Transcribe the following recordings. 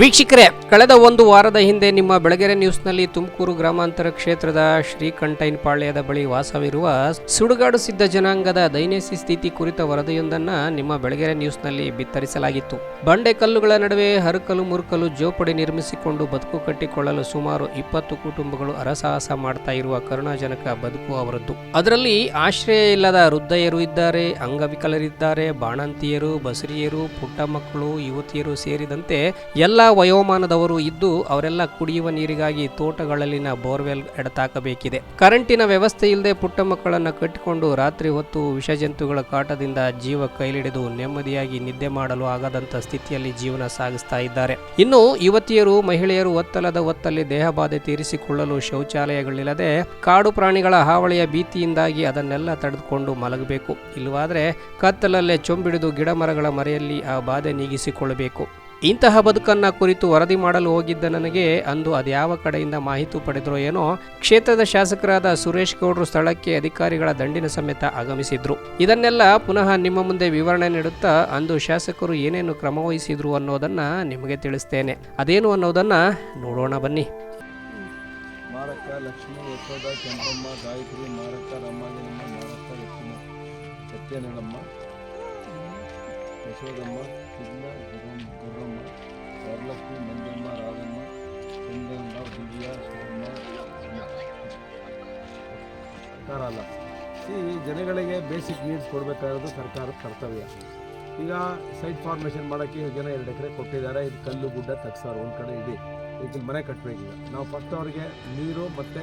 ವೀಕ್ಷಕರೇ, ಕಳೆದ ಒಂದು ವಾರದ ಹಿಂದೆ ನಿಮ್ಮ ಬೆಳಗೆರೆ ನ್ಯೂಸ್ನಲ್ಲಿ ತುಮಕೂರು ಗ್ರಾಮಾಂತರ ಕ್ಷೇತ್ರದ ಶ್ರೀಕಂಠೈನ್ಪಾಳ್ಯದ ಬಳಿ ವಾಸವಿರುವ ಸುಡುಗಾಡು ಸಿದ್ಧ ಜನಾಂಗದ ದೈನೇಸಿ ಸ್ಥಿತಿ ಕುರಿತ ವರದಿಯೊಂದನ್ನು ನಿಮ್ಮ ಬೆಳಗೆರೆ ನ್ಯೂಸ್ನಲ್ಲಿ ಬಿತ್ತರಿಸಲಾಗಿತ್ತು. ಬಂಡೆ ಕಲ್ಲುಗಳ ನಡುವೆ ಹರಕಲು ಮುರುಕಲು ಜೋಪಡಿ ನಿರ್ಮಿಸಿಕೊಂಡು ಬದುಕು ಕಟ್ಟಿಕೊಳ್ಳಲು ಸುಮಾರು ಇಪ್ಪತ್ತು ಕುಟುಂಬಗಳು ಅರಸಾಹಸ ಮಾಡ್ತಾ ಇರುವ ಕರುಣಾಜನಕ ಬದುಕು ಅವರದ್ದು. ಅದರಲ್ಲಿ ಆಶ್ರಯ ಇಲ್ಲದ ವೃದ್ಧಯರು ಇದ್ದಾರೆ, ಅಂಗವಿಕಲರಿದ್ದಾರೆ, ಬಾಣಂತಿಯರು, ಬಸರಿಯರು, ಪುಟ್ಟ ಮಕ್ಕಳು, ಯುವತಿಯರು ಸೇರಿದಂತೆ ಎಲ್ಲ ವಯೋಮಾನದವರು ಇದ್ದು ಅವರೆಲ್ಲ ಕುಡಿಯುವ ನೀರಿಗಾಗಿ ತೋಟಗಳಲ್ಲಿನ ಬೋರ್ವೆಲ್ ಎಡತಾಕಬೇಕಿದೆ. ಕರೆಂಟಿನ ವ್ಯವಸ್ಥೆ ಇಲ್ಲದೆ ಪುಟ್ಟ ಮಕ್ಕಳನ್ನು ಕಟ್ಟಿಕೊಂಡು ರಾತ್ರಿ ಹೊತ್ತು ವಿಷಜಂತುಗಳ ಕಾಟದಿಂದ ಜೀವ ಕೈಲಿಡಿದು ನೆಮ್ಮದಿಯಾಗಿ ನಿದ್ದೆ ಮಾಡಲು ಆಗದಂತ ಸ್ಥಿತಿಯಲ್ಲಿ ಜೀವನ ಸಾಗಿಸ್ತಾ ಇದ್ದಾರೆ. ಇನ್ನು ಯುವತಿಯರು, ಮಹಿಳೆಯರು ಒತ್ತಲದ ಒತ್ತಲ್ಲಿ ದೇಹಬಾಧೆ ತೀರಿಸಿಕೊಳ್ಳಲು ಶೌಚಾಲಯಗಳಿಲ್ಲದೆ ಕಾಡು ಪ್ರಾಣಿಗಳ ಹಾವಳಿಯ ಭೀತಿಯಿಂದಾಗಿ ಅದನ್ನೆಲ್ಲ ತಡೆದುಕೊಂಡು ಮಲಗಬೇಕು. ಇಲ್ಲವಾದರೆ ಕತ್ತಲಲ್ಲೇ ಚೊಂಬಿಡಿದು ಗಿಡ ಮರಗಳ ಮರೆಯಲ್ಲಿ ಆ ಬಾಧೆ ನೀಗಿಸಿಕೊಳ್ಳಬೇಕು. ಇಂತಹ ಬದುಕನ್ನ ಕುರಿತು ವರದಿ ಮಾಡಲು ಹೋಗಿದ್ದ ನನಗೆ ಅಂದು ಅದ್ಯಾವ ಕಡೆಯಿಂದ ಮಾಹಿತಿ ಪಡೆದರೋ ಏನೋ ಕ್ಷೇತ್ರದ ಶಾಸಕರಾದ ಸುರೇಶ್ ಗೌಡ್ರು ಸ್ಥಳಕ್ಕೆ ಅಧಿಕಾರಿಗಳ ದಂಡಿನ ಸಮೇತ ಆಗಮಿಸಿದ್ರು. ಇದನ್ನೆಲ್ಲ ಪುನಃ ನಿಮ್ಮ ಮುಂದೆ ವಿವರಣೆ ನೀಡುತ್ತಾ ಅಂದು ಶಾಸಕರು ಏನೇನು ಕ್ರಮ ವಹಿಸಿದ್ರು ಅನ್ನೋದನ್ನ ನಿಮಗೆ ತಿಳಿಸ್ತೇನೆ. ಅದೇನು ಅನ್ನೋದನ್ನ ನೋಡೋಣ ಬನ್ನಿ. ಯಶೋದಮ್ಮ ಚಿನ್ನ ಗುರಮ್ಮ ಗುರ್ರಮ್ಮ ವರಲಕ್ಷ್ಮಿ ಮಂಜಮ್ಮ ರಾಧಮ್ಮ ಚಂದಮ್ಮ ದಿವ್ಯ ಶಿವಮ್ಮ ಸರ್ಕಾರ ಅಲ್ಲ ಈ ಜನಗಳಿಗೆ ಬೇಸಿಕ್ ನೀಡ್ಸ್ ಕೊಡಬೇಕಾಗಿರೋದು ಸರ್ಕಾರದ ಕರ್ತವ್ಯ. ಈಗ ಸೈಟ್ ಫಾರ್ಮೇಷನ್ ಮಾಡೋಕ್ಕೆ ಜನ ಎರಡು ಎಕರೆ ಕೊಟ್ಟಿದ್ದಾರೆ. ಇದು ಕಲ್ಲು ಗುಡ್ಡ ತಗ್ಸಾರು ಒಂದು ಕಡೆ ಇಡಿ ಇದಕ್ಕೆ ಮನೆ ಕಟ್ಟಬೇಕೀಗ ನಾವು ಫಸ್ಟ್ ಅವ್ರಿಗೆ ನೀರು ಮತ್ತು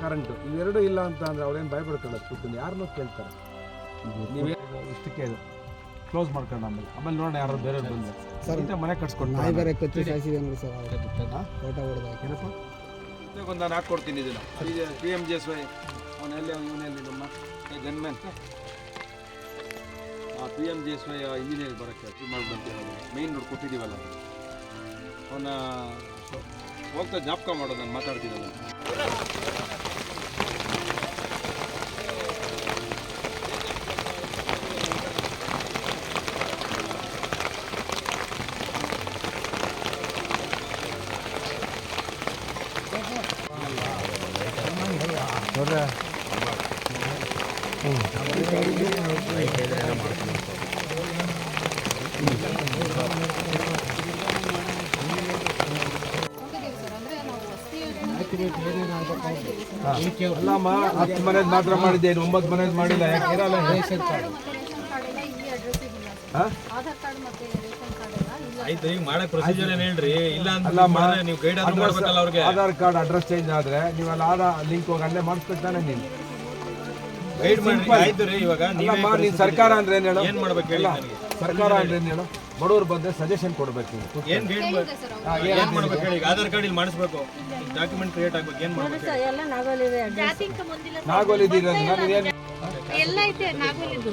ಕರೆಂಟು ಇವೆರಡೂ ಇಲ್ಲ ಅಂತ ಅಂದರೆ ಅವ್ರೇನು ಭಯಪಡ್ಕೊಳ್ಳೋದು. ಕೂತ್ಕೊಂಡು ಯಾರನ್ನೂ ಕೇಳ್ತಾರೆ. ನೀವೇ ಇಷ್ಟಕ್ಕೆ ಕ್ಲೋಸ್ ಮಾಡ್ಕೊಂಡು ಆಮೇಲೆ ಆಮೇಲೆ ನೋಡೋಣ ಯಾರು ಬೇರೆ ಬಂದು ಸರ್, ಇಂಥ ಮನೆ ಕಟ್ಸ್ಕೊಂಡು ನಾಯಿ ಬೇರೆ ಕಚ್ಚಿ ಸಾಯಿಸಿದೆ ನೋಡಿ ಸರ್? ಫೋಟೋ ಹೊಡೆದ ಏನಪ್ಪ? ಒಂದು ನಾನು ಹಾಕ್ಕೊಡ್ತೀನಿ ಇದನ್ನು. P M G S Y ಅವನೆಲ್ಲಿ ಇವನೆಲ್ಲಿ ನಮ್ಮ ಗನ್ಮ್ಯಾನ್ ಆ P M G S Y engineer ಬರೋಕ್ಕೆ ಇದು ಮಾಡ್ಬಂತೀವಲ್ಲ ಮೈನ್ ರೋಡ್ ಕೊಟ್ಟಿದ್ದೀವಲ್ಲ. ಅವನ ಹೋಗ್ತಾ ಜಾಪ್ಕ ಮಾಡೋದು ನಾನು ಮಾತಾಡ್ತೀನಲ್ಲ ಅಲ್ಲಮ್ಮ ಹತ್ತು ಮನೇದು ಮಾತ್ರ ಮಾಡಿದ್ದೇನು ಒಂಬತ್ತು ಮನೇದು ಮಾಡಿಲ್ಲ ಯಾಕೆ ಇರಲ್ಲ ರೇಷನ್ ಕಾರ್ಡ್ ಇಲ್ಲ ಈ ಅಡ್ರೆಸ್ ಇಲ್ಲ ಹಾ? ಆಯ್ತು ಈಗ ಮಾಡಕ್ ಪ್ರೊಸೀಜರ್ ಏನ್ ಹೇಳ್ರಿ? ಇಲ್ಲ ಅಂತ ಮಾಡಿದ್ರೆ ನೀವು ಗೈಡ್ ಆದ್ರೂ ಮಾಡ್ಬೇಕಲ್ಲ ಅವ್ರಿಗೆ. ಆಧಾರ್ ಕಾರ್ಡ್ ಅಡ್ರೆಸ್ ಚೇಂಜ್ ಆದ್ರೆ ನೀವು ಅಲ್ಲಿ ಆಧಾರ್ ಲಿಂಕ್ ಹೋಗಿ ಅಲ್ಲೇ ಮಾಡಿಸ್ಕೊಳ್ತಾನೆ ನೀನು. ಗೈಡ್ ಮಾಡ್ರಿ ಆಯ್ತು ರೀ ಇವಾಗ ನೀವೇ ಅಲ್ಲಮ್ಮ ಸರ್ಕಾರ ಅಂದ್ರೆ ಏನು ಹೇಳು? ಏನ್ ಮಾಡ್ಬೇಕು ಹೇಳಿ ನನಗೆ? ಸರ್ಕಾರ ಅಂದ್ರೆ ಏನು ಹೇಳು. ಬಡವ್ರು ಬಂದ್ರೆ ಸಜೆಷನ್ ಕೊಡ್ಬೇಕು ನೀವು ಏನ್ ಗೈಡ್. ಏನ್ ಮಾಡ್ಬೇಕು ಹೇಳಿ? ಈಗ ಆಧಾರ್ ಕಾರ್ಡ್ ಇಲ್ಲಿ ಮಾಡಿಸ್ಬೇಕು. ಡಾಕ್ಯುಮೆಂಟ್ ಕ್ರಿಯೇಟ್ ಆಗ್ಬೇಕು. ಏನ್ ಮಾಡ್ಬೇಕು ಹೇಳಿ? ಎಲ್ಲ ಜಾತಿಗೆ ಮುಂದಿಲ್ಲ ಸರ್. ನಾಗೋಲಿದ್ದೀರ ಏನ್ ಎಲ್ಲ ಐತೆ ನಾಗೋಲಿದು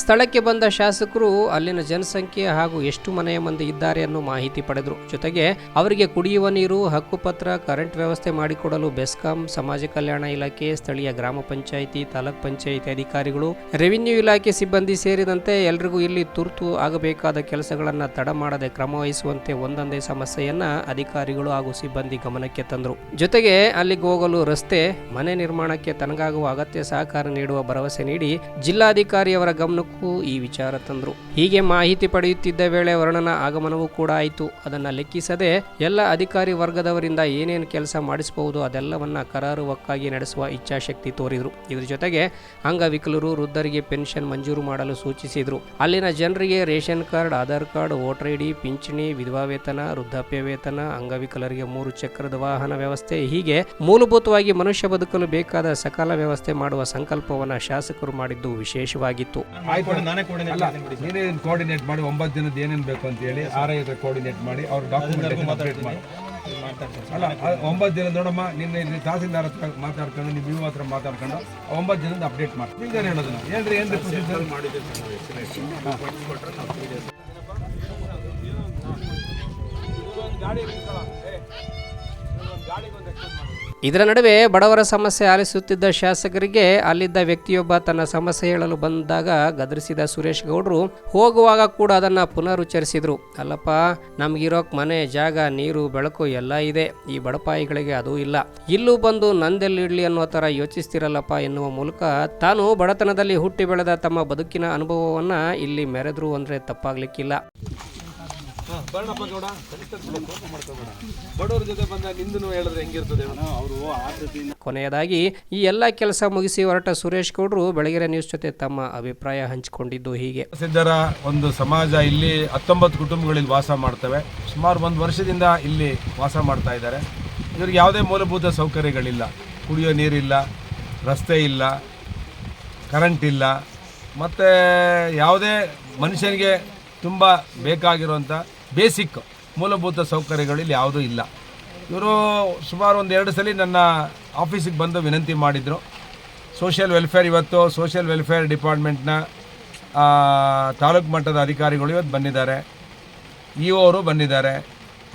ಸ್ಥಳಕ್ಕೆ ಬಂದ ಶಾಸಕರು ಅಲ್ಲಿನ ಜನಸಂಖ್ಯೆ ಹಾಗೂ ಎಷ್ಟು ಮನೆಯ ಮಂದಿ ಇದ್ದಾರೆ ಅನ್ನೋ ಮಾಹಿತಿ ಪಡೆದರು. ಜೊತೆಗೆ ಅವರಿಗೆ ಕುಡಿಯುವ ನೀರು, ಹಕ್ಕುಪತ್ರ, ಕರೆಂಟ್ ವ್ಯವಸ್ಥೆ ಮಾಡಿಕೊಡಲು ಬೆಸ್ಕಾಂ, ಸಮಾಜ ಕಲ್ಯಾಣ ಇಲಾಖೆ, ಸ್ಥಳೀಯ ಗ್ರಾಮ ಪಂಚಾಯಿತಿ, ತಾಲೂಕ್ ಪಂಚಾಯಿತಿ ಅಧಿಕಾರಿಗಳು, ರೆವಿನ್ಯೂ ಇಲಾಖೆ ಸಿಬ್ಬಂದಿ ಸೇರಿದಂತೆ ಎಲ್ರಿಗೂ ಇಲ್ಲಿ ತುರ್ತು ಆಗಬೇಕಾದ ಕೆಲಸಗಳನ್ನು ತಡ ಮಾಡದೆ ಕ್ರಮ ವಹಿಸುವಂತೆ ಒಂದೊಂದೇ ಸಮಸ್ಯೆಯನ್ನ ಅಧಿಕಾರಿಗಳು ಹಾಗೂ ಸಿಬ್ಬಂದಿ ಗಮನಕ್ಕೆ ತಂದರು. ಜೊತೆಗೆ ಅಲ್ಲಿಗೆ ಹೋಗಲು ರಸ್ತೆ, ಮನೆ ನಿರ್ಮಾಣಕ್ಕೆ ತನಗಾಗುವ ಅಗತ್ಯ ಸಹಕಾರ ನೀಡುವ ಭರವಸೆ ನೀಡಿ ಜಿಲ್ಲಾಧಿಕಾರಿಯವರ ಗಮನಕ್ಕೂ ಈ ವಿಚಾರ ತಂದರು. ಹೀಗೆ ಮಾಹಿತಿ ಪಡೆಯುತ್ತಿದ್ದ ವೇಳೆ ವರ್ಣನ ಆಗಮನವೂ ಕೂಡ ಆಯಿತು. ಅದನ್ನು ಲೆಕ್ಕಿಸದೆ ಎಲ್ಲ ಅಧಿಕಾರಿ ವರ್ಗದವರಿಂದ ಏನೇನು ಕೆಲಸ ಮಾಡಿಸಬಹುದು ಅದೆಲ್ಲವನ್ನ ಕರಾರುವಕ್ಕಾಗಿ ನಡೆಸುವ ಇಚ್ಛಾಶಕ್ತಿ ತೋರಿದರು. ಇದ್ರ ಜೊತೆಗೆ ಅಂಗವಿಕಲರು, ವೃದ್ಧರಿಗೆ ಪೆನ್ಷನ್ ಮಂಜೂರು ಮಾಡಲು ಸೂಚಿಸಿದರು. ಅಲ್ಲಿನ ಜನರಿಗೆ ration card, Aadhaar card, voter ID ಪಿಂಚಣಿ, ವಿಧವಾ ವೇತನ, ವೃದ್ಧಾಪ್ಯ ವೇತನ, ಅಂಗವಿಕಲರಿಗೆ ಮೂರು ಚಕ್ರದ ವಾಹನ ವ್ಯವಸ್ಥೆ, ಹೀಗೆ ಮೂಲಭೂತವಾಗಿ ಮನುಷ್ಯ ಬದುಕಲು ಬೇಕಾದ ಸಕಾಲ ವ್ಯವಸ್ಥೆ ಮಾಡುವ ಸಂಕಲ್ಪವನ್ನು ಶಾಸಕರು ಮಾಡಿದ್ದು ವಿಶೇಷವಾಗಿತ್ತು. ಆಯ್ತು. ನಾನೇ ಕೋರ್ಡಿನೇಟ್ ಅಲ್ಲ ಮಾಡ್ತೀನಿ ಬಿಡಿ ನೀನೇ ಕೋಆರ್ಡಿನೇಟ್ ಮಾಡಿ ಒಂಬತ್ತು ದಿನದ ಏನೇನು ಬೇಕು ಅಂತ ಹೇಳಿ ಆರ್ ಐ ಹತ್ರ ಕೋಆರ್ಡಿನೇಟ್ ಮಾಡಿ ಅವ್ರ ಡಾಕ್ಯುಮೆಂಟ್ ಅಪ್ಡೇಟ್ ಮಾಡಿ. ಅಲ್ಲ ಒಂಬತ್ತು ದಿನ ನೋಡಮ್ಮ ನಿನ್ನೆ ಇಲ್ಲಿ ತಹಸೀಲ್ದಾರ್ ಹತ್ರ ಮಾತಾಡ್ಕೊಂಡು ನೀವು ಇವ್ ಹತ್ರ ಮಾತಾಡ್ಕೊಂಡು ಒಂಬತ್ತು ದಿನದ ಅಪ್ಡೇಟ್ ಮಾಡಿ. ಹಿಂಗೆ ಹೇಳೋದನ್ನ ಏನ್ರಿ ಏನ್ರಿ ಪ್ರೊಸೀಜರ್ ಗಾಡಿ ಇದರ ನಡುವೆ ಬಡವರ ಸಮಸ್ಯೆ ಆಲಿಸುತ್ತಿದ್ದ ಶಾಸಕರಿಗೆ ಅಲ್ಲಿದ್ದ ವ್ಯಕ್ತಿಯೊಬ್ಬ ತನ್ನ ಸಮಸ್ಯೆ ಹೇಳಲು ಬಂದಾಗ ಗದರಿಸಿದ ಸುರೇಶ್ ಗೌಡ್ರು ಹೋಗುವಾಗ ಕೂಡ ಅದನ್ನ ಪುನರುಚ್ಚರಿಸಿದ್ರು. ಅಲ್ಲಪ್ಪ, ನಮಗಿರೋಕ್ ಮನೆ, ಜಾಗ, ನೀರು, ಬೆಳಕು ಎಲ್ಲ ಇದೆ. ಈ ಬಡಪಾಯಿಗಳಿಗೆ ಅದೂ ಇಲ್ಲ. ಇಲ್ಲೂ ಬಂದು ನಂದೆಲ್ಲಿಡ್ಲಿ ಅನ್ನೋ ಥರ ಯೋಚಿಸ್ತಿರಲ್ಲಪ್ಪ ಎನ್ನುವ ಮೂಲಕ ತಾನು ಬಡತನದಲ್ಲಿ ಹುಟ್ಟಿ ಬೆಳೆದ ತಮ್ಮ ಬದುಕಿನ ಅನುಭವವನ್ನ ಇಲ್ಲಿ ಮೆರೆದ್ರು ಅಂದ್ರೆ ತಪ್ಪಾಗ್ಲಿಕ್ಕಿಲ್ಲ. ಬರ್ಣಪ್ಪ ಗೌಡ ಬಡವ್ರ ಜೊತೆ ಬಂದ ನಿಂದನು ಹೇಳಿದ್ರೆ ಹೆಂಗಿರ್ತದೆ? ಅವರು ಕೊನೆಯದಾಗಿ ಈ ಎಲ್ಲ ಕೆಲಸ ಮುಗಿಸಿ ಹೊರಟ ಸುರೇಶ್ ಗೌಡರು ಬೆಳಗೆರೆ ನ್ಯೂಸ್ ಜೊತೆ ತಮ್ಮ ಅಭಿಪ್ರಾಯ ಹಂಚಿಕೊಂಡಿದ್ದು ಹೀಗೆ. ಸಿದ್ಧರ ಒಂದು ಸಮಾಜ ಇಲ್ಲಿ ಹತ್ತೊಂಬತ್ತು ಕುಟುಂಬಗಳಲ್ಲಿ ವಾಸ ಮಾಡ್ತವೆ. ಸುಮಾರು ಒಂದು ವರ್ಷದಿಂದ ಇಲ್ಲಿ ವಾಸ ಮಾಡ್ತಾ ಇದ್ದಾರೆ. ಇವ್ರಿಗೆ ಯಾವುದೇ ಮೂಲಭೂತ ಸೌಕರ್ಯಗಳಿಲ್ಲ. ಕುಡಿಯೋ ನೀರಿಲ್ಲ ರಸ್ತೆ ಇಲ್ಲ ಕರೆಂಟ್ ಇಲ್ಲ. ಮತ್ತು ಯಾವುದೇ ಮನುಷ್ಯನಿಗೆ ತುಂಬ ಬೇಕಾಗಿರುವಂಥ ಬೇಸಿಕ್ ಮೂಲಭೂತ ಸೌಕರ್ಯಗಳು ಇಲ್ಲಿ ಯಾವುದೂ ಇಲ್ಲ. ಇವರು ಸುಮಾರು ಒಂದು ಎರಡು ಸಲ ನನ್ನ ಆಫೀಸಿಗೆ ಬಂದು ವಿನಂತಿ ಮಾಡಿದರು. ಸೋಷಿಯಲ್ ವೆಲ್ಫೇರ್ ಇವತ್ತು ಸೋಷಿಯಲ್ ವೆಲ್ಫೇರ್ ಡಿಪಾರ್ಟ್ಮೆಂಟ್ನ ತಾಲೂಕು ಮಟ್ಟದ ಅಧಿಕಾರಿಗಳು ಇವತ್ತು ಬಂದಿದ್ದಾರೆ. ಇ ಅವರು ಬಂದಿದ್ದಾರೆ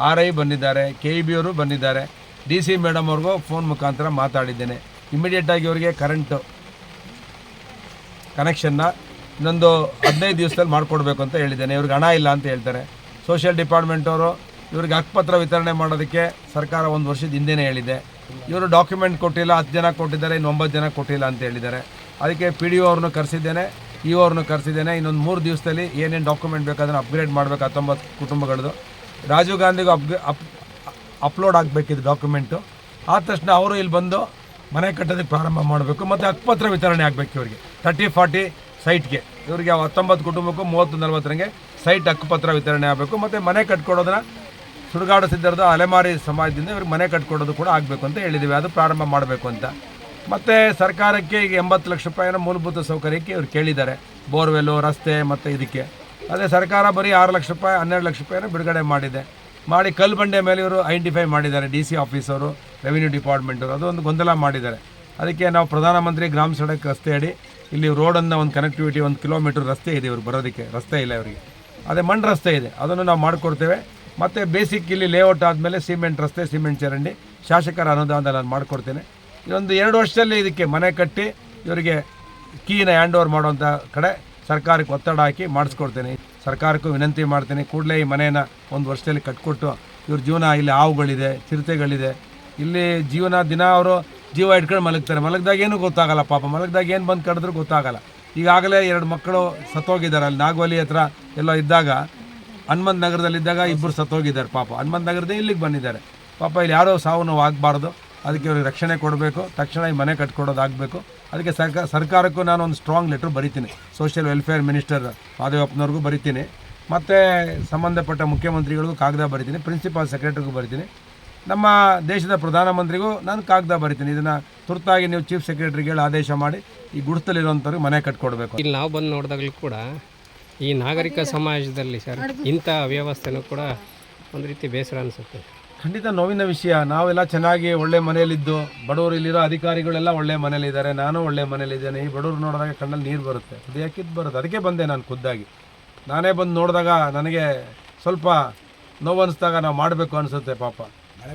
ಆರ್ ಐ ಬಂದಿದ್ದಾರೆ ಕೆ ಇ ಬಿ ಅವರು ಬಂದಿದ್ದಾರೆ. ಡಿ ಸಿ ಮೇಡಮ್ ಅವ್ರಿಗೂ ಫೋನ್ ಮುಖಾಂತರ ಮಾತಾಡಿದ್ದೇನೆ. ಇಮಿಡಿಯೇಟಾಗಿ ಅವರಿಗೆ ಕರೆಂಟು ಕನೆಕ್ಷನ್ನ ಇನ್ನೊಂದು ಹದಿನೈದು ದಿವಸದಲ್ಲಿ ಮಾಡಿಕೊಡ್ಬೇಕು ಅಂತ ಹೇಳಿದ್ದೇನೆ. ಇವ್ರಿಗೆ ಹಣ ಇಲ್ಲ ಅಂತ ಹೇಳ್ತಾರೆ. ಸೋಷಿಯಲ್ ಡಿಪಾರ್ಟ್ಮೆಂಟ್ ಅವರು ಇವ್ರಿಗೆ ಹಕ್ಕುಪತ್ರ ವಿತರಣೆ ಮಾಡೋದಕ್ಕೆ ಸರ್ಕಾರ ಒಂದು ವರ್ಷದ ಹಿಂದೆನೇ ಹೇಳಿದೆ. ಇವರು ಡಾಕ್ಯುಮೆಂಟ್ ಕೊಟ್ಟಿಲ್ಲ, ಹತ್ತು ಜನ ಕೊಟ್ಟಿದ್ದಾರೆ, ಇನ್ನು ಒಂಬತ್ತು ಜನ ಕೊಟ್ಟಿಲ್ಲ ಅಂತ ಹೇಳಿದ್ದಾರೆ. ಅದಕ್ಕೆ ಪಿ ಡಿ ಒ ಅವ್ರನ್ನೂ ಕರೆಸಿದ್ದೇನೆ ಇ ಒ ಅವ್ರನ್ನೂ ಕರೆಸಿದ್ದೇನೆ. ಇನ್ನೊಂದು ಮೂರು ದಿವಸದಲ್ಲಿ ಏನೇನು ಡಾಕ್ಯುಮೆಂಟ್ ಬೇಕಾದ್ರೆ ಅಪ್ಗ್ರೇಡ್ ಮಾಡಬೇಕು ಹತ್ತೊಂಬತ್ತು ಕುಟುಂಬಗಳದ್ದು. ರಾಜೀವ್ ಗಾಂಧಿಗೂ ಅಪ್ ಅಪ್, ಅಪ್ಲೋಡ್ ಆಗಬೇಕಿದ್ದು ಡಾಕ್ಯುಮೆಂಟು. ಆದ ತಕ್ಷಣ ಅವರು ಇಲ್ಲಿ ಬಂದು ಮನೆ ಕಟ್ಟೋದಕ್ಕೆ ಪ್ರಾರಂಭ ಮಾಡಬೇಕು ಮತ್ತು ಹಕ್ಕುಪತ್ರ ವಿತರಣೆ ಆಗಬೇಕು ಇವರಿಗೆ. ತರ್ಟಿ ಫಾರ್ಟಿ ಸೈಟ್ಗೆ. ಇವರಿಗೆ ಹತ್ತೊಂಬತ್ತು ಕುಟುಂಬಕ್ಕೂ ಮೂವತ್ತು ನಲ್ವತ್ತರಂಗೆ ಸೈಟ್ ಹಕ್ಕುಪತ್ರ ವಿತರಣೆ ಆಗಬೇಕು, ಮತ್ತು ಮನೆ ಕಟ್ಕೊಡೋದನ್ನ ಸುಡುಗಾಡು ಸಿದ್ಧರದ ಅಲೆಮಾರಿ ಸಮಾಜದಿಂದ ಇವ್ರಿಗೆ ಮನೆ ಕಟ್ಕೊಡೋದು ಕೂಡ ಆಗಬೇಕು ಅಂತ ಹೇಳಿದ್ದೀವಿ ಅದು ಪ್ರಾರಂಭ ಮಾಡಬೇಕು ಅಂತ. ಮತ್ತು ಸರ್ಕಾರಕ್ಕೆ ಈಗ ಎಂಬತ್ತು ಲಕ್ಷ ರೂಪಾಯಿನ ಮೂಲಭೂತ ಸೌಕರ್ಯಕ್ಕೆ ಇವ್ರು ಕೇಳಿದ್ದಾರೆ, ಬೋರ್ವೆಲ್ಲು, ರಸ್ತೆ ಮತ್ತು ಇದಕ್ಕೆ. ಅದೇ ಸರ್ಕಾರ ಬರೀ ಆರು ಲಕ್ಷ ರೂಪಾಯಿ, ಹನ್ನೆರಡು ಲಕ್ಷ ರೂಪಾಯಿನ ಬಿಡುಗಡೆ ಮಾಡಿದೆ. ಮಾಡಿ ಕಲ್ಲು ಬಂಡೆ ಮೇಲೆ ಇವರು ಐಡೆಂಟಿಫೈ ಮಾಡಿದ್ದಾರೆ, ಡಿ ಸಿ ಆಫೀಸರು ರೆವಿನ್ಯೂ ಡಿಪಾರ್ಟ್ಮೆಂಟರು ಅದೊಂದು ಗೊಂದಲ ಮಾಡಿದ್ದಾರೆ. ಅದಕ್ಕೆ ನಾವು ಪ್ರಧಾನಮಂತ್ರಿ ಗ್ರಾಮ ಸಡಕ್ ರಸ್ತೆ ಅಡಿ ಇಲ್ಲಿ ರೋಡನ್ನು ಒಂದು ಕನೆಕ್ಟಿವಿಟಿ ಒಂದು ಕಿಲೋಮೀಟರ್ ರಸ್ತೆ ಇದೆ ಇವರು ಬರೋದಕ್ಕೆ, ರಸ್ತೆ ಇಲ್ಲ ಇವರಿಗೆ. ಅದೇ ಮಣ್ಣು ರಸ್ತೆ ಇದೆ. ಅದನ್ನು ನಾವು ಮಾಡಿಕೊಡ್ತೇವೆ. ಮತ್ತು ಬೇಸಿಕ್ ಇಲ್ಲಿ ಲೇಔಟ್ ಆದಮೇಲೆ ಸಿಮೆಂಟ್ ರಸ್ತೆ ಸಿಮೆಂಟ್ ಚರಂಡಿ. ಶಾಸಕರ ಅನುದಾನ ನಾನು ಮಾಡಿಕೊಡ್ತೇನೆ. ಇನ್ನೊಂದು ಎರಡು ವರ್ಷದಲ್ಲಿ ಇದಕ್ಕೆ ಮನೆ ಕಟ್ಟಿ ಇವರಿಗೆ ಕೀನ ಹ್ಯಾಂಡ್ ಓವರ್ ಮಾಡುವಂಥ ಕಡೆ ಸರ್ಕಾರಕ್ಕೆ ಒತ್ತಡ ಹಾಕಿ ಮಾಡಿಸ್ಕೊಡ್ತೇನೆ. ಸರ್ಕಾರಕ್ಕೂ ವಿನಂತಿ ಮಾಡ್ತೇನೆ. ಕೂಡಲೇ ಈ ಮನೆಯನ್ನು ಒಂದು ವರ್ಷದಲ್ಲಿ ಕಟ್ಕೊಟ್ಟು ಇವ್ರ ಜೀವನ ಇಲ್ಲಿ ಹಾವುಗಳಿದೆ, ಚಿರತೆಗಳಿದೆ. ಇಲ್ಲಿ ಜೀವನ ದಿನ ಅವರು ಜೀವ ಇಟ್ಕೊಂಡು ಮಲಗ್ತಾರೆ. ಮಲಗ್ದಾಗ ಏನೂ ಗೊತ್ತಾಗಲ್ಲ ಪಾಪ. ಮಲಗ್ದಾಗ ಏನು ಬಂದು ಕಡಿದ್ರೂ ಗೊತ್ತಾಗಲ್ಲ. ಈಗಾಗಲೇ ಎರಡು ಮಕ್ಕಳು ಸತ್ತೋಗಿದ್ದಾರೆ. ಅಲ್ಲಿ ನಾಗವಲಿ ಹತ್ರ ಎಲ್ಲೋ ಇದ್ದಾಗ, ಹನುಮಂತ ನಗರದಲ್ಲಿದ್ದಾಗ ಇಬ್ಬರು ಸತ್ತೋಗಿದ್ದಾರೆ ಪಾಪ. ಹನುಮಂತ ನಗರದ ಇಲ್ಲಿಗೆ ಬಂದಿದ್ದಾರೆ. ಪಾಪ ಇಲ್ಲಿ ಯಾರೋ ಸಾವು ನೋವು ಆಗಬಾರ್ದು. ಅದಕ್ಕೆ ಅವ್ರಿಗೆ ರಕ್ಷಣೆ ಕೊಡಬೇಕು. ತಕ್ಷಣ ಈ ಮನೆ ಕಟ್ಕೊಡೋದಾಗಬೇಕು. ಅದಕ್ಕೆ ಸರ್ಕಾರ ಸರ್ಕಾರಕ್ಕೂ ನಾನು ಒಂದು ಸ್ಟ್ರಾಂಗ್ ಲೆಟ್ರ್ ಬರಿತೀನಿ. ಸೋಷಿಯಲ್ ವೆಲ್ಫೇರ್ ಮಿನಿಸ್ಟರ್ ಮಾದೇವಪ್ಪನವ್ರಿಗೂ ಬರಿತೀನಿ. ಮತ್ತು ಸಂಬಂಧಪಟ್ಟ ಮುಖ್ಯಮಂತ್ರಿಗಳಿಗೂ ಕಾಗದ ಬರಿತೀನಿ. ಪ್ರಿನ್ಸಿಪಾಲ್ ಸೆಕ್ರೆಟರಿಗೂ ಬರಿತೀನಿ. ನಮ್ಮ ದೇಶದ ಪ್ರಧಾನಮಂತ್ರಿಗೂ ನಾನು ಕಾಗದ ಬರಿತೀನಿ. ಇದನ್ನು ತುರ್ತಾಗಿ ನೀವು ಚೀಫ್ ಸೆಕ್ರೆಟರಿಗೆ ಹೇಳಿ ಆದೇಶ ಮಾಡಿ ಈ ಗುಡಿಸ್ತಲಿರುವಂಥವ್ರಿಗೆ ಮನೆ ಕಟ್ಕೊಡ್ಬೇಕು ಇಲ್ಲಿ ನಾವು ಬಂದು ನೋಡಿದಾಗಲೂ ಕೂಡ ಈ ನಾಗರಿಕ ಸಮಾಜದಲ್ಲಿ ಸರ್ ಇಂಥ ವ್ಯವಸ್ಥೆನೂ ಕೂಡ ಒಂದು ರೀತಿ ಬೇಸರ ಅನಿಸುತ್ತೆ. ಖಂಡಿತ ನೋವಿನ ವಿಷಯ. ನಾವೆಲ್ಲ ಚೆನ್ನಾಗಿ ಒಳ್ಳೆ ಮನೆಯಲ್ಲಿದ್ದು ಬಡವರು ಇಲ್ಲಿರೋ ಅಧಿಕಾರಿಗಳೆಲ್ಲ ಒಳ್ಳೆ ಮನೇಲಿದ್ದಾರೆ ನಾನು ಒಳ್ಳೆ ಮನೇಲಿದ್ದೇನೆ ಈ ಬಡವರು ನೋಡಿದಾಗ ಕಣ್ಣಲ್ಲಿ ನೀರು ಬರುತ್ತೆ. ಅದು ಯಾಕಿದ್ದು ಬರುತ್ತೆ ಅದಕ್ಕೆ ಬಂದೆ ನಾನು ಖುದ್ದಾಗಿ. ನಾನೇ ಬಂದು ನೋಡಿದಾಗ ನನಗೆ ಸ್ವಲ್ಪ ನೋವು ಅನಿಸ್ದಾಗ ನಾವು ಮಾಡಬೇಕು ಅನಿಸುತ್ತೆ ಪಾಪ.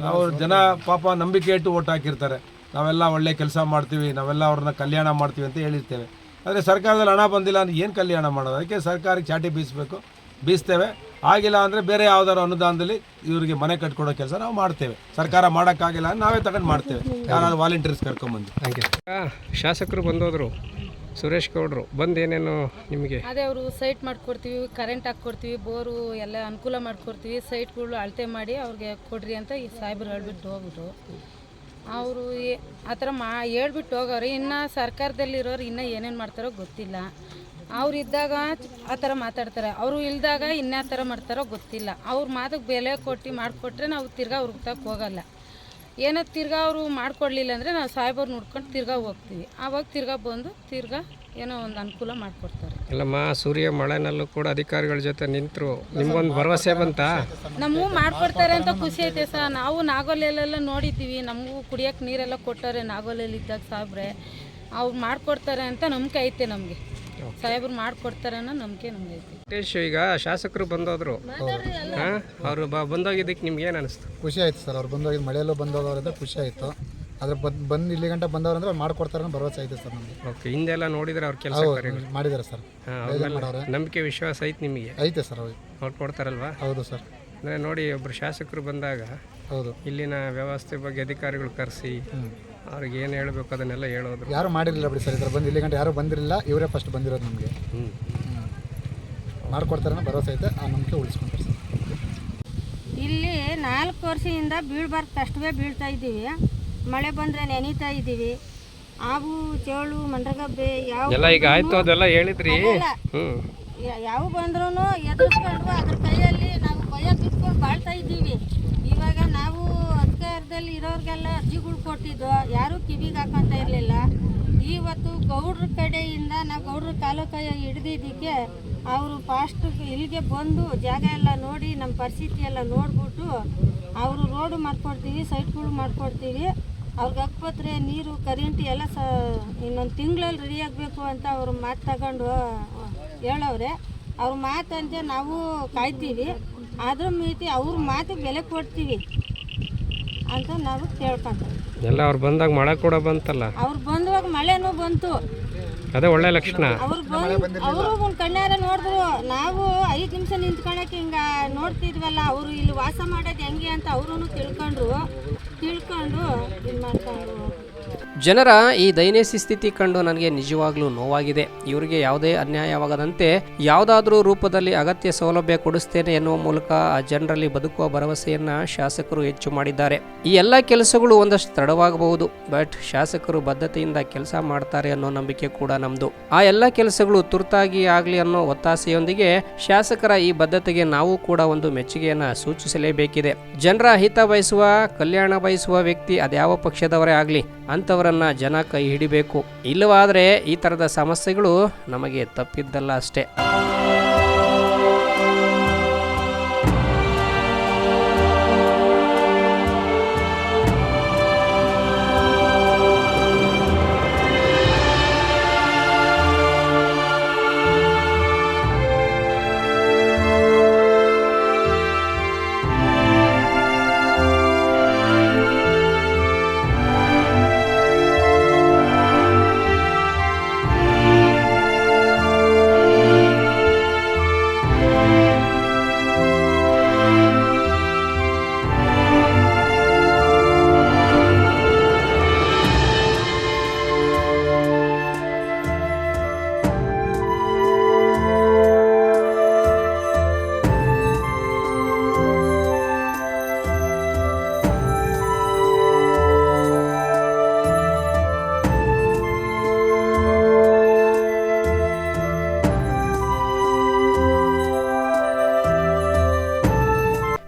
ನಾವು ಜನ ಪಾಪ ನಂಬಿಕೆ ಇಟ್ಟು ಓಟ್ ಹಾಕಿರ್ತಾರೆ. ನಾವೆಲ್ಲ ಒಳ್ಳೆ ಕೆಲಸ ಮಾಡ್ತೀವಿ, ನಾವೆಲ್ಲ ಅವ್ರನ್ನ ಕಲ್ಯಾಣ ಮಾಡ್ತೀವಿ ಅಂತ ಹೇಳಿರ್ತೇವೆ. ಆದರೆ ಸರ್ಕಾರದಲ್ಲಿ ಹಣ ಬಂದಿಲ್ಲ ಅಂದ್ರೆ ಏನು ಕಲ್ಯಾಣ ಮಾಡೋದು? ಅದಕ್ಕೆ ಸರ್ಕಾರಕ್ಕೆ ಚಾಟಿ ಬೀಸಬೇಕು, ಬೀಸ್ತೇವೆ. ಆಗಿಲ್ಲ ಅಂದರೆ ಬೇರೆ ಯಾವ್ದಾರು ಅನುದಾನದಲ್ಲಿ ಇವರಿಗೆ ಮನೆ ಕಟ್ಕೊಡೋ ಕೆಲಸ ನಾವು ಮಾಡ್ತೇವೆ. ಸರ್ಕಾರ ಮಾಡೋಕ್ಕಾಗಿಲ್ಲ ನಾವೇ ತಗೊಂಡು ಮಾಡ್ತೇವೆ. ಯಾರಾದ್ರೂ ವಾಲಂಟಿಯರ್ಸ್ ಕರ್ಕೊಂಬಂದು. ಥ್ಯಾಂಕ್ ಯು ಶಾಸಕರು ಬಂದೋದ್ರು. ಸುರೇಶ್ ಗೌಡ್ರು, ಬಂದು ಏನೇನು ನಿಮಗೆ? ಅದೇ ಅವರು ಸೈಟ್ ಮಾಡ್ಕೊಡ್ತೀವಿ, ಕರೆಂಟ್ ಹಾಕ್ಕೊಡ್ತೀವಿ, ಬೋರು ಎಲ್ಲ ಅನುಕೂಲ ಮಾಡ್ಕೊಡ್ತೀವಿ, ಸೈಟ್ಗಳು ಅಳತೆ ಮಾಡಿ ಅವ್ರಿಗೆ ಕೊಡ್ರಿ ಅಂತ ಈ ಸಾಹೇಬ್ರು ಹೇಳ್ಬಿಟ್ಟು ಹೋಗ್ಬಿಟ್ಟು ಅವರು ಆ ಥರ ಮಾ ಹೇಳ್ಬಿಟ್ಟು ಹೋಗೋರು ಇನ್ನು ಸರ್ಕಾರದಲ್ಲಿರೋರು ಇನ್ನೂ ಏನೇನು ಮಾಡ್ತಾರೋ ಗೊತ್ತಿಲ್ಲ. ಅವ್ರು ಇದ್ದಾಗ ಆ ಥರ ಮಾತಾಡ್ತಾರೆ, ಅವರು ಇಲ್ದಾಗ ಇನ್ಯಾವ ಥರ ಮಾಡ್ತಾರೋ ಗೊತ್ತಿಲ್ಲ. ಅವ್ರ ಮಾತಕ್ಕೆ ಬೆಲೆ ಕೊಟ್ಟು ಮಾಡಿಕೊಟ್ರೆ ನಾವು ತಿರ್ಗಾ ಅವ್ರಿಗೆ ಹೋಗಲ್ಲ. ಏನೋ ತಿರ್ಗಾ ಅವರು ಮಾಡಿಕೊಡ್ಲಿಲ್ಲ ಅಂದರೆ ನಾವು ಸಾಹೇಬವ್ರು ನೋಡ್ಕೊಂಡು ತಿರ್ಗಾ ಹೋಗ್ತೀವಿ. ಆವಾಗ ತಿರ್ಗಾ ಬಂದು ತಿರ್ಗಾ ಏನೋ ಒಂದು ಅನುಕೂಲ ಮಾಡಿಕೊಡ್ತಾರೆ. ಇಲ್ಲಮ್ಮ ಸೂರ್ಯ ಮಳೆನಲ್ಲೂ ಕೂಡ ಅಧಿಕಾರಿಗಳ ಜೊತೆ ನಿಂತರು. ನಿಮ್ಗೊಂದು ಭರವಸೆ ಬಂತ? ನಮಗೂ ಮಾಡಿಕೊಡ್ತಾರೆ ಅಂತ ಖುಷಿ ಐತೆ ಸರ್. ನಾವು ನಾಗೋಲೆಲ್ಲ ನೋಡಿದ್ದೀವಿ. ನಮಗೂ ಕುಡಿಯೋಕೆ ನೀರೆಲ್ಲ ಕೊಟ್ಟಾರೆ ನಾಗೋಲೆಯಲ್ಲಿ ಇದ್ದಾಗ ಸಾಬ್ರೆ ಅವ್ರು ಮಾಡಿಕೊಡ್ತಾರೆ ಅಂತ ನಂಬಿಕೆ ಐತೆ ನಮಗೆ. ಸಾಹೇಬ್ರು ಮಾಡ್ಕೊಡ್ತಾರೆ ಅನ್ನೋ ನಂಬಿಕೆ ನಮ್ಗೆ ವೆಂಕಟೇಶ್ ಈಗ ಶಾಸಕರು ಬಂದೋದ್ರು. ಹಾಂ? ಅವರು ಬ ಬಂದೋಗಿದ್ದಕ್ಕೆ ನಿಮ್ಗೆ ಏನು ಅನಿಸ್ತು? ಖುಷಿ ಆಯ್ತು ಸರ್ ಅವ್ರು ಬಂದೋಗಿದ್ದು ಮಳೆಯಲ್ಲೂ ಬಂದೋಗೋದ್ರಿಂದ ಖುಷಿ ಆಯಿತು. ಅದ್ರ ಬಂದು ಬಂದು ಇಲ್ಲಿ ಗಂಟ ಬಂದವ್ರು ಅಂದ್ರೆ ಮಾಡ್ಕೊಡ್ತಾರೆ ಅನ್ನೋ ಭರವಸೆ ಐತೆ ಸರ್ ನಮಗೆ. ಓಕೆ ಹಿಂದೆಲ್ಲ ನೋಡಿದ್ರೆ ಅವ್ರ ಕೆಲಸ ಮಾಡಿದಾರೆ ಮಾಡಿದ್ದಾರೆ ಸರ್ ನಂಬಿಕೆ ವಿಶ್ವಾಸ ಐತೆ ನಿಮಗೆ? ಐತೆ ಸರ್ ಅವ್ರಿಗೆ ಅವ್ರು ಕೊಡ್ತಾರಲ್ವಾ? ಹೌದು ಸರ್. ಅಂದರೆ ನೋಡಿ ಒಬ್ರು ಶಾಸಕರು ಬಂದಾಗ ಹೌದು. ಇಲ್ಲಿನ ವ್ಯವಸ್ಥೆ ಬಗ್ಗೆ ಅಧಿಕಾರಿಗಳು ಕರೆಸಿ ಅವ್ರಿಗೆ ಏನು ಹೇಳಬೇಕು ಅದನ್ನೆಲ್ಲ ಹೇಳೋದು ಯಾರು ಮಾಡಿರಲಿಲ್ಲ ಬಿಡಿ ಸರ್ ಈ ಥರ ಬಂದು. ಇಲ್ಲಿ ಗಂಟೆ ಯಾರೂ ಬಂದಿರಲಿಲ್ಲ ಇವರೇ ಫಸ್ಟ್ ಬಂದಿರೋದು ನಮಗೆ. ಹ್ಞೂ ಮಾಡ್ಕೊಡ್ತಾರೆ ಭರವಸೆ ಐತೆ ಆ ನಂಬಿಕೆ ಉಳಿಸ್ಕೊಂತಾರೆ ಸರ್. ಇಲ್ಲಿ ನಾಲ್ಕು ವರ್ಷದಿಂದ ಬೀಳ್ಬಾರ್ದು ಅಷ್ಟವೇ ಬೀಳ್ತಾ ಇದ್ದೀವಿ. ಮಳೆ ಬಂದರೆ ನೆನೀತಾ ಇದ್ದೀವಿ. ಹಾವು ಚೇಳು ಮಂಡ್ರಗಬ್ಬೆ ಯಾವ ಎಲ್ಲ ಈಗ ಆಯ್ತು ಅದೆಲ್ಲ ಹೇಳಿದ್ರಿ. ಯಾವ ಬಂದ್ರೂ ಎದುರಿಸ್ಕೊಂಡು ಅದ್ರ ಕೈಯಲ್ಲಿ ನಾವು ಭಯ ಬಿತ್ಕೊಂಡು ಬಾಳ್ತಾ ಇದ್ದೀವಿ. ಇವಾಗ ನಾವು ಅಧಿಕಾರದಲ್ಲಿ ಇರೋರಿಗೆಲ್ಲ ಅರ್ಜಿಗಳು ಕೊಟ್ಟಿದ್ದು, ಯಾರೂ ಕಿವಿಗೆ ಹಾಕೊಂತ ಇರಲಿಲ್ಲ. ಇವತ್ತು ಗೌಡ್ರ ಕಡೆಯಿಂದ ನಾವು ಗೌಡ್ರ ಕಾಲು ಕೈ ಹಿಡ್ದಿದ್ದಕ್ಕೆ ಅವರು ಫಾಸ್ಟ್ ಇಲ್ಲಿಗೆ ಬಂದು ಜಾಗ ಎಲ್ಲ ನೋಡಿ, ನಮ್ಮ ಪರಿಸ್ಥಿತಿ ಎಲ್ಲ ನೋಡಿಬಿಟ್ಟು ಅವರು ರೋಡು ಮಾಡ್ಕೊಡ್ತೀವಿ, ಸೈಟ್ಗಳು ಮಾಡ್ಕೊಡ್ತೀವಿ. ಅವ್ರಿಗೆ ಆಸ್ಪತ್ರೆ, ನೀರು, ಕರೆಂಟ್ ಎಲ್ಲ ಸ, ಇನ್ನೊಂದು ತಿಂಗಳಲ್ಲಿ ರೆಡಿ ಆಗಬೇಕು ಅಂತ ಅವರು ಮಾತು ತಗೊಂಡು ಹೇಳವ್ರೆ. ಅವ್ರ ಮಾತಂತೆ ನಾವು ಕಾಯ್ತೀವಿ. ಅದ್ರ ಮಿತಿ ಅವ್ರ ಮಾತಿಗೆ ಬೆಲೆ ಕೊಡ್ತೀವಿ. ಅಂತ ನಾವು ಕೇಳ್ಕೊಂತೀವಿ. ಎಲ್ಲ ಅವ್ರು ಬಂದಾಗ ಮಳೆ ಕೂಡ ಬಂತಲ್ಲ? ಅವ್ರು ಬಂದಾಗ ಮಳೆನೂ ಬಂತು. ಅದೇ ಒಳ್ಳೆ ಲಕ್ಷಣ. ಅವ್ರು ಬಂದು ಅವರು ಒಂದು ಕಣ್ಣಾರ ನೋಡಿದ್ರು. ನಾವು ಐದು ನಿಮಿಷ ನಿಂತ್ಕೊಳಕ್ಕೆ ಹಿಂಗ ನೋಡ್ತಿದ್ವಲ್ಲ ಅವರು ಇಲ್ಲಿ ವಾಸ ಮಾಡೋದು ಹೆಂಗೆ ಅಂತ ಅವರು ತಿಳ್ಕೊಂಡ್ರು. ತಿಳ್ಕೊಂಡು ಇದು ಮಾಡ್ಕೊಂಡು ಜನರ ಈ ದೈನೇಸಿ ಸ್ಥಿತಿ ಕಂಡು ನನಗೆ ನಿಜವಾಗ್ಲೂ ನೋವಾಗಿದೆ. ಇವರಿಗೆ ಯಾವುದೇ ಅನ್ಯಾಯವಾಗದಂತೆ ಯಾವುದಾದ್ರೂ ರೂಪದಲ್ಲಿ ಅಗತ್ಯ ಸೌಲಭ್ಯ ಕೊಡಿಸ್ತೇನೆ ಎನ್ನುವ ಮೂಲಕ ಆ ಜನರಲ್ಲಿ ಬದುಕುವ ಭರವಸೆಯನ್ನ ಶಾಸಕರು ಹೆಚ್ಚು ಮಾಡಿದ್ದಾರೆ. ಈ ಎಲ್ಲ ಕೆಲಸಗಳು ಒಂದಷ್ಟು ತಡವಾಗಬಹುದು, ಬಟ್ ಶಾಸಕರು ಬದ್ಧತೆಯಿಂದ ಕೆಲಸ ಮಾಡ್ತಾರೆ ಅನ್ನೋ ನಂಬಿಕೆ ಕೂಡ ನಮ್ದು. ಆ ಎಲ್ಲ ಕೆಲಸಗಳು ತುರ್ತಾಗಿ ಆಗಲಿ ಅನ್ನೋ ಒತ್ತಾಸೆಯೊಂದಿಗೆ ಶಾಸಕರ ಈ ಬದ್ಧತೆಗೆ ನಾವು ಕೂಡ ಒಂದು ಮೆಚ್ಚುಗೆಯನ್ನ ಸೂಚಿಸಲೇಬೇಕಿದೆ. ಜನರ ಹಿತ ಬಯಸುವ, ಕಲ್ಯಾಣ ಬಯಸುವ ವ್ಯಕ್ತಿ ಅದ್ಯಾವ ಪಕ್ಷದವರೇ ಆಗಲಿ ಅಂಥವರನ್ನ ಜನ ಕೈ ಹಿಡಿಬೇಕು. ಇಲ್ಲವಾದರೆ ಈ ಥರದ ಸಮಸ್ಯೆಗಳು ನಮಗೆ ತಪ್ಪಿದ್ದಲ್ಲ ಅಷ್ಟೇ.